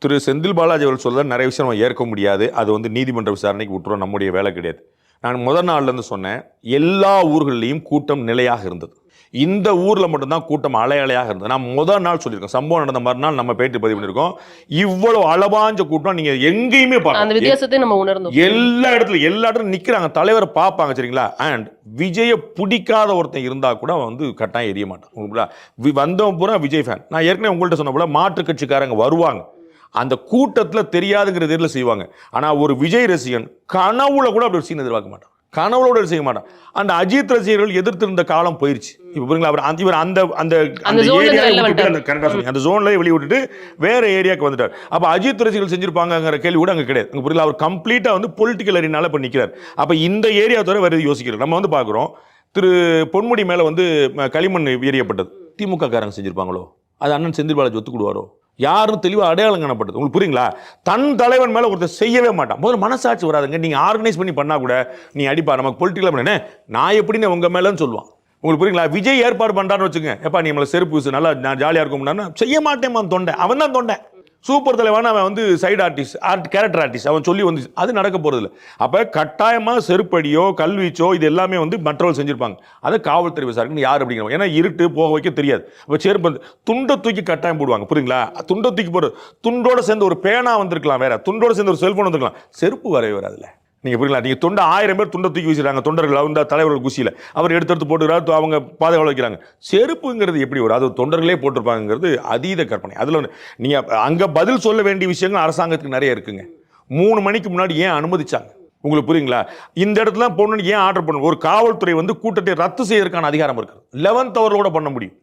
திரு செந்தில் பாலாஜி அவர்கள் சொல்ல நிறைய விஷயம் நம்ம ஏற்க முடியாது. அது வந்து நீதிமன்ற விசாரணைக்கு விட்டுரும் நம்முடைய வேலை கிடையாது. நான் முதல் நாள்ல இருந்து சொன்னேன் எல்லா ஊர்கள்லையும் கூட்டம் நிலையாக இருந்தது. இந்த ஊர்ல மட்டும்தான் கூட்டம் அலை அலையாக இருந்தது. நான் முதல் நாள் சொல்லியிருக்கோம் சம்பவம் நடந்த மறுநாள் நம்ம பேட்டி பதிவு பண்ணியிருக்கோம். இவ்வளவு அளவாஞ்ச கூட்டம் நீங்க எங்கேயுமே பார்க்கலாம் வித்தியாசத்தை நம்ம உணர்ந்தோம். எல்லா இடத்துல எல்லா இடத்துல நிக்கிறாங்க. தலைவரை பார்ப்பாங்க சரிங்களா? அண்ட் விஜயை பிடிக்காத ஒருத்தன் இருந்தா கூட அவன் வந்து கட்டாயம் எரிய மாட்டான். உங்களுக்கு வி- வந்தவன் பூரா விஜய் ஃபேன் நான் ஏற்கனவே உங்கள்கிட்ட சொன்ன போல மாற்றுக் கட்சிக்காரங்க வருவாங்க. அந்த கூட்டத்துல தெரியாதுங்கிற இதில் செய்வாங்க? ஆனா ஒரு விஜய் ரசிகன் கனவுல கூட அப்படி ஒரு சீன் எதிர்பார்க்க மாட்டான். கனவுல கூட செய்ய மாட்டான். அந்த அஜித் ரசிகர்கள் எதிர்த்து இருந்த காலம் போயிருச்சு. இப்போ பாருங்களா அவர் அந்த இவர் அந்த அந்த அந்த ஏரியாவை. அந்த ஜோன்ல வெளிய விட்டுட்டு வேற ஏரியாக்கு வந்துட்டார். அப்ப அஜித் ரசிகர்கள் செஞ்சிருப்பாங்கங்கிற கேள்வி கூட அங்க கிடையாது. அங்க புரியல அவர் கம்ப்ளீட்டா வந்து பொலிட்டிக்கல் அரினால இப்ப நிக்கிறார். அப்ப இந்த ஏரியா தவிர வேற யோசிக்கிறார் நம்ம வந்து பாக்குறோம் திரு பொன்முடி மேல வந்து களிமண் எரியப்பட்டது திமுக காரங்க செஞ்சிருப்பாங்களோ? அது அண்ணன் செந்தில் பாலாஜி ஒத்துக்கிடுவாரோ? யாரும் தெளிவாக அடையாளம் காணப்படுது உங்களுக்கு புரியுங்களா? தன் தலைவன் மேலே ஒருத்தர் செய்யவே மாட்டான். முதல்ல மனசாட்சி வராதுங்க. நீங்கள் ஆர்கனைஸ் பண்ணி பண்ணால் கூட நீ அடிப்பா நமக்கு பொலிட்டிக்கல் பண்ண நான் எப்படின்னு உங்கள் மேலேன்னு சொல்லுவான். உங்களுக்கு புரியுங்களா? விஜய் ஏற்பாடு பண்ணுறான்னு வச்சுங்க எப்பா நீ நம்மளை செருப்பு நல்லா நான் ஜாலியாக இருக்கும்னா செய்ய மாட்டேன் தொண்டை. அவன் தான் தொண்டை. சூப்பர் தலைவன் அவன் வந்து side artist art character artist அவன் சொல்லி வந்து அது நடக்க போகிறது இல்லை அப்போ கட்டாயமாக செருப்படியோ கல்வீச்சோ இது எல்லாமே வந்து மற்றவர்கள் செஞ்சுருப்பாங்க. அது காவல்துறை விசாரிக்கணும் யார் அப்படிங்கிறோம் ஏன்னா இருட்டு போக வைக்க தெரியாது. இப்போ செருப்பு வந்து துண்டை தூக்கி கட்டாயம் போடுவாங்க. புரியுங்களா துண்டை தூக்கி போடுறது துண்டோடு சேர்ந்து ஒரு பேனா வந்திருக்கலாம் வேற. துண்டோடு சேர்ந்து ஒரு செல்ஃபோன் வந்திருக்கலாம். செருப்பு வரவே வராதுல்ல. நீங்கள் புரியல நீங்கள் தொண்டை ஆயிரம் பேர் தொண்டை தூக்கி வீசுறாங்க தொண்டர்கள் அந்த தலைவர்கள் குசியில். அவர் எடுத்து எடுத்து போட்டுக்கிறார் அவங்க பாதுகாவல் வைக்கிறாங்க செருப்புங்கிறது எப்படி வரும்? அது தொண்டர்களே போட்டிருப்பாங்கிறது அதீத கற்பனை. அதில் ஒன்று நீங்கள் அங்கே பதில் சொல்ல வேண்டிய விஷயங்கள் அரசாங்கத்துக்கு நிறைய இருக்குங்க. மூணு மணிக்கு முன்னாடி ஏன் அனுமதிச்சாங்க? உங்களுக்கு புரியுங்களா? இந்த இடத்துல பொண்ணு ஏன் ஆர்டர் பண்ணணும்? ஒரு காவல்துறை வந்து கூட்டத்தை ரத்து செய்யறதுக்கான அதிகாரம் இருக்குது. லெவன்த் அவரில் கூட பண்ண முடியும்.